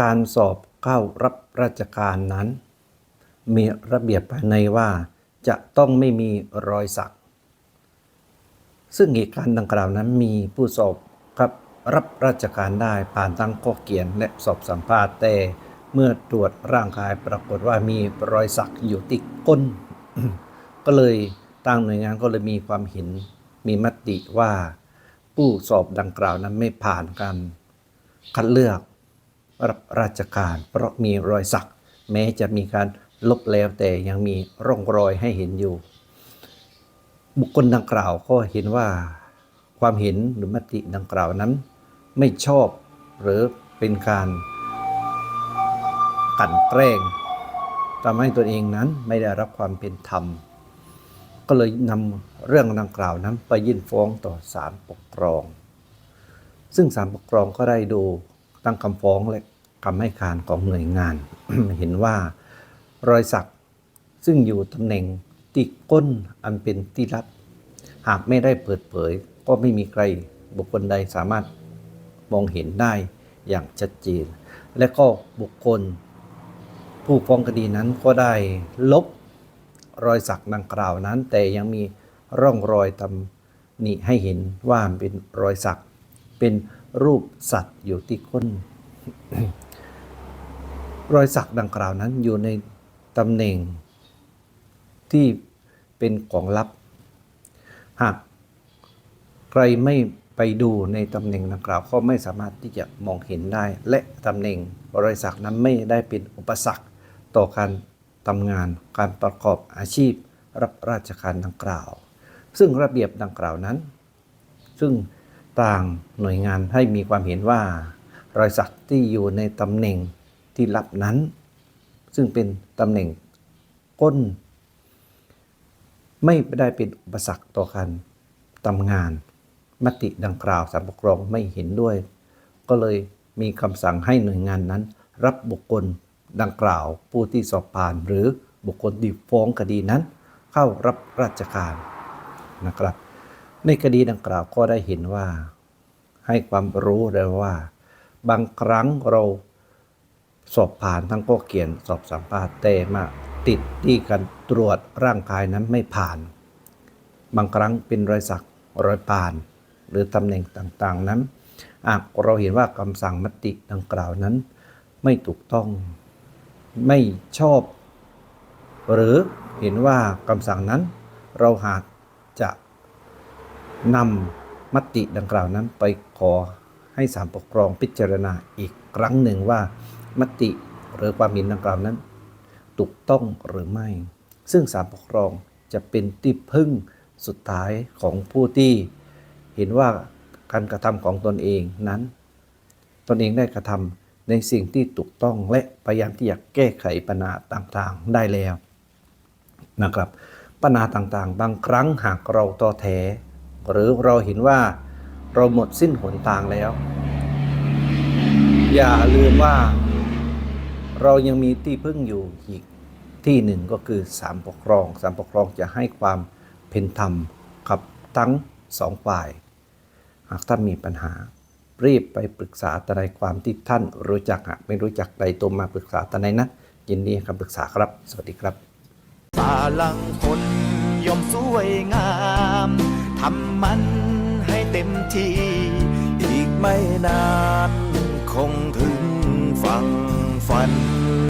การสอบเข้ารับราชการนั้น มีระเบียบภายในว่าจะต้องไม่มีรอยสัก ซึ่งเหตุการณ์ดังกล่าวนั้นมีผู้สอบครับรับราชการได้ผ่านทั้งข้อเขียนและสอบสัมภาษณ์แต่เมื่อตรวจร่างกายปรากฏว่ามีรอยสักอยู่ที่ก้น ก็เลยทางหน่วยงานก็เลยมีความเห็นมีมติว่า ผู้สอบดังกล่าวนั้นไม่ผ่านการคัดเลือก รับราชการ เพราะมีรอยสัก แม้จะมีการลบแล้วแต่ยังมีร่องรอยให้เห็นอยู่ บุคคลดังกล่าวก็เห็นว่าความเห็นหรือมติดังกล่าวนั้น ไม่ชอบหรือเป็นการกลั่นแกล้งทำให้ตัวเองนั้นไม่ได้รับความเป็นธรรม ก็เลยนำเรื่องดังกล่าวนั้นไปยื่นฟ้องต่อศาลปกครอง ซึ่งศาลปกครองก็ได้ดูตั้งคำฟ้องและ คำให้การของหน่วยงาน เห็นว่ารอยสักซึ่งอยู่ตำแหน่งที่ก้นอันเป็นที่ลับ หากไม่ได้เปิดเผย ก็ไม่มีใครบุคคลใดสามารถมองเห็นได้อย่างชัดเจน และก็บุคคล ผู้ฟ้องคดีนั้นก็ได้ลบรอยสักดังกล่าวนั้น แต่ยังมีร่องรอยตำหนิให้เห็นว่าเป็นรอยสัก เป็นรูปสัตว์อยู่ที่ก้น รอยสักดังกล่าวนั้นอยู่ในตำแหน่งที่เป็นของลับ หากใครไม่ไปดูในตำแหน่งดังกล่าวก็ไม่สามารถที่จะมองเห็นได้ และตำแหน่งรอยสักนั้นไม่ได้เป็นอุปสรรคต่อการทำงานการประกอบอาชีพรับราชการดังกล่าว ซึ่งระเบียบดังกล่าวนั้น ซึ่งต่างหน่วยงานให้มีความเห็นว่ารอยสักที่อยู่ในตำแหน่ง ที่ลับนั้น ซึ่งเป็นตำแหน่งก้น ไม่ได้เป็นอุปสรรคต่อการทำงาน มติดังกล่าวสารปกครองไม่เห็นด้วย ก็เลยมีคำสั่งให้หน่วยงานนั้น รับบุคคลดังกล่าวผู้ที่สอบผ่าน หรือบุคคลที่ฟ้องคดีนั้น เข้ารับราชการนะครับ ในคดีดังกล่าวก็ได้เห็นว่า ให้ความรู้เลยว่า บางครั้งเรา สอบผ่านทั้งข้อเขียนสอบสัมภาษณ์แต่มาติดที่การตรวจร่างกายนั้นไม่ผ่าน บางครั้งเป็นรอยสักรอยปาน หรือตำแหน่งต่างๆนั้นหากเราเห็นว่าคำสั่งมติดังกล่าวนั้น ไม่ถูกต้องไม่ชอบ หรือเห็นว่าคำสั่งนั้น เราหากจะนำมติดังกล่าวนั้นไปขอให้ศาลปกครองพิจารณาอีกครั้งหนึ่งว่า มติหรือความเห็นดังกล่าวนั้น ถูกต้องหรือไม่ ซึ่งศาลปกครองจะเป็นที่พึ่งสุดท้ายของผู้ที่เห็นว่าการกระทำของตนเองนั้น ตนเองได้กระทำในสิ่งที่ถูกต้องและพยายามที่จะแก้ไขปัญหาต่างๆได้แล้วนะครับปัญหาต่างๆ บางครั้งหากเราต่อแถหรือเราเห็นว่าเราหมดสิ้นหนทางแล้ว อย่าลืมว่า เรายังมีที่พึ่งอยู่อีกที่หนึ่งก็คือศาลปกครองศาลปกครองจะให้ความเป็นธรรมกับทั้งสองฝ่าย หากท่านมีปัญหา รีบไปปรึกษาทนายความที่ท่านรู้จักหากไม่รู้จักใดตัวมาปรึกษาทนายนะยินดีคำปรึกษาครับ สวัสดีครับตาลังคนย่อมสวยงามทำมันให้เต็มที่ อีกไม่นานคงถึงฝั่ง fun.